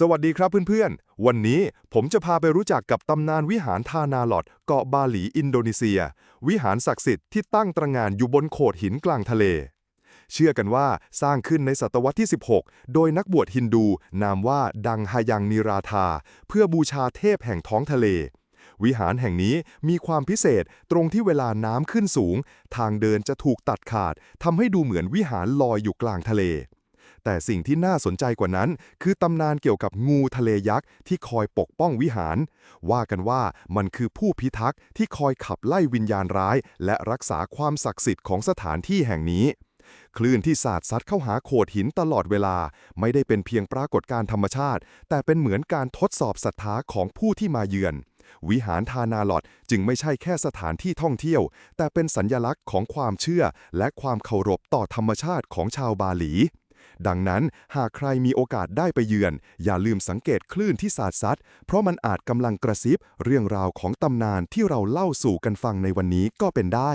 สวัสดีครับเพื่อนๆ วันนี้ผมจะพาไปรู้จักกับตำนานวิหารทานาลอดเกาะบาหลีอินโดนีเซีย วิหารศักดิ์สิทธิ์ที่ตั้งตระหง่านอยู่บนโขดหินกลางทะเล เชื่อกันว่าสร้างขึ้นในศตวรรษที่ 16 โดยนักบวชฮินดู นามว่าดังฮายังนิราธา เพื่อบูชาเทพแห่งท้องทะเล วิหารแห่งนี้มีความพิเศษตรงที่เวลาน้ำขึ้นสูง ทางเดินจะถูกตัดขาดทำให้ดูเหมือนวิหารลอยอยู่กลางทะเล แต่สิ่งที่น่าสนใจกว่านั้น คือตำนานเกี่ยวกับงูทะเลยักษ์ที่คอยปกป้องวิหาร ว่ากันว่ามันคือผู้พิทักษ์ที่คอยขับไล่วิญญาณร้าย และรักษาความศักดิ์สิทธิ์ของสถานที่แห่งนี้ คลื่นที่สาดซัดเข้าหาโขดหินตลอดเวลา ไม่ได้เป็นเพียงปรากฏการธรรมชาติ แต่เป็นเหมือนการทดสอบศรัทธาของผู้ที่มาเยือนวิหารทานาลอดจึงไม่ใช่แค่สถานที่ท่องเที่ยว แต่เป็นสัญญลักษณ์ของความเชื่อและความเคารพต่อธรรมชาติของชาวบาหลี ดังนั้นหากใครมีโอกาสได้ไปเยือน อย่าลืมสังเกตคลื่นที่สาดซัด เพราะมันอาจกำลังกระซิบ เรื่องราวของตำนานที่เราเล่าสู่กันฟังในวันนี้ก็เป็นได้